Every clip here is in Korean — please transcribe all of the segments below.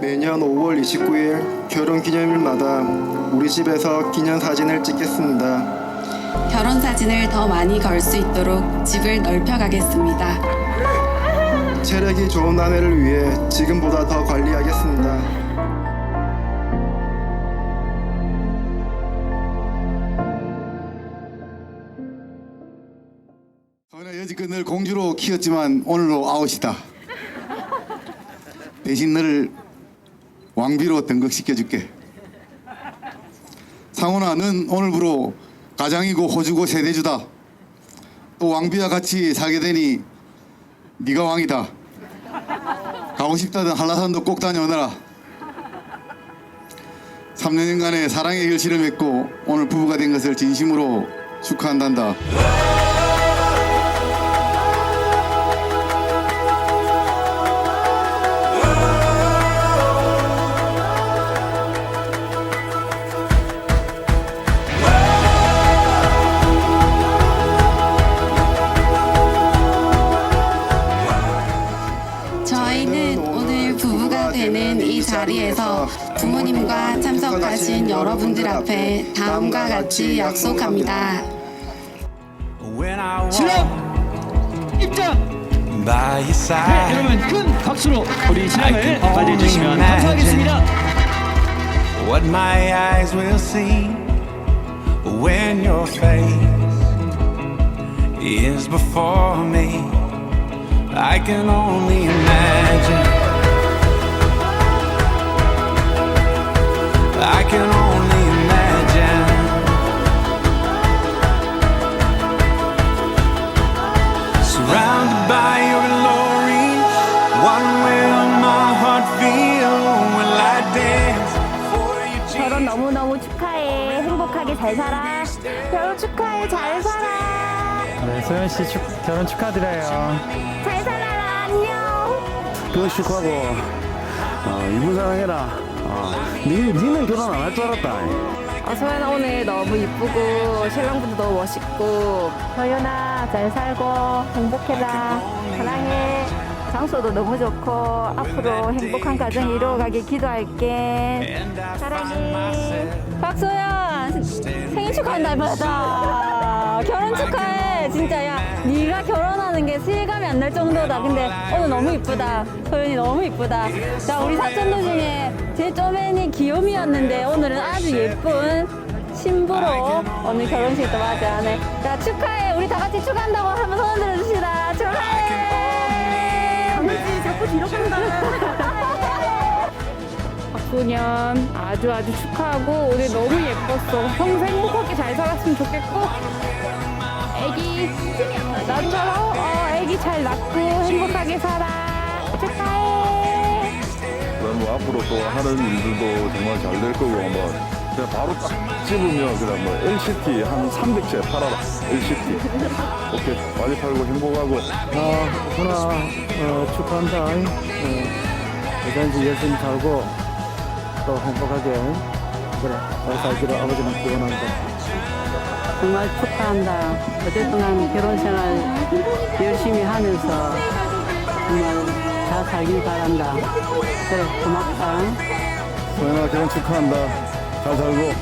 매년 5월 29일 결혼 기념일마다 우리 집에서 기념 사진을 찍겠습니다. 결혼 사진을 더 많이 걸 수 있도록 집을 넓혀 가겠습니다. 체력이 좋은 아내를 위해 지금보다 더 관리하겠습니다. 서은아 여지껏 늘 공주로 키웠지만 오늘로 아웃이다. 대신 너를 왕비로 등극시켜줄게. 상훈아, 넌 오늘부로 가장이고 호주고 세대주다. 또 왕비와 같이 살게 되니 네가 왕이다. 가고 싶다던 한라산도 꼭 다녀오너라. 3년간의 사랑의 결실을 맺고 오늘 부부가 된 것을 진심으로 축하한단다. 자리에서 부모님과 참석하신 여러분들 앞에 다음과 같이 약속합니다. 신랑 입장. by your 네, side. 여러분 큰 박수로 우리 신랑을 맞이해주시면 감사하겠습니다. What my eyes will see when your face is before me. I can only imagine. 결혼 너무너무 축하해. 행복하게 잘 살아. 결혼 축하해. 잘 살아. 네, 소연 씨 축, 결혼 축하드려요. 잘 살아라. 안녕. 결혼 축하하고 어, 이쁜 사랑 해라 어, 니, 니는 결혼 안 할 줄 알았다 어, 소연아 오늘 너무 이쁘고 신랑분도 너무 멋있고 소연아 잘 살고 행복해라. 사랑해. 장소도 너무 좋고 앞으로 행복한 가정 이루어가길 기도할게. 사랑해. 박소연 생일 축하한다 말이다. 결혼 축하해. 진짜 야 네가 결혼하는 게 실감이 안 날 정도다. 근데 오늘 너무 이쁘다. 소연이 너무 이쁘다. 자 우리 사촌들 중에 제일 쪼맨이 귀요미였는데 오늘은 아주 예쁜 신부로 오늘 결혼식도 맞이하네. 자 축하해. 우리 다 같이 축하한다고 한번 손 들어주시다. 축하해. 아버지 자꾸 뒤로 간다. 박소년 아주 아주 축하하고 오늘 너무 예뻤어. 평생 행복하게 잘 살았으면 좋겠고 애기 나처럼 어 애기 잘 낳고 행복하게 살아. 축하해. 그다음 뭐 앞으로 또 하는 일들도 정말 잘 될 거고 한번 그냥 바로 딱 집으면 그냥 뭐 LCT 한 300채 팔아라. LCT 오케이. 많이 팔고 행복하고. 아, 훈아 어, 축하한다. 어, 여전히 열심히 살고 또 행복하게 그래. 잘 살기를 아버지는 기원한다 정말 축하한다. 어쨌든 결혼 생활 열심히 하면서 정말 잘 살길 바란다. 그래, 고맙다. 소연아 결혼 축하한다 잘 살고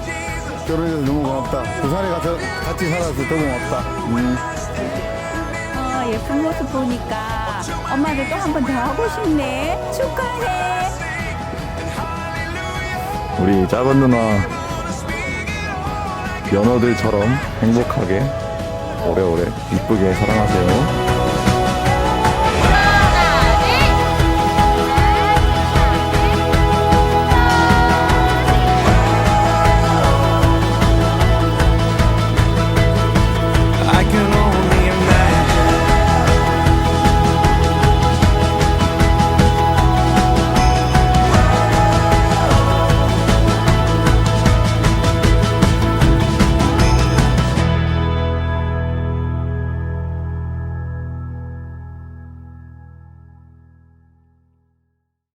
결혼해서 너무 고맙다 부산에 가서 같이 살아서 더 고맙다 음. 어, 예쁜 모습 보니까 엄마도 또 한 번 더 하고 싶네. 축하해. 우리 작은 누나 연어들처럼 행복하게 오래오래 이쁘게 사랑하세요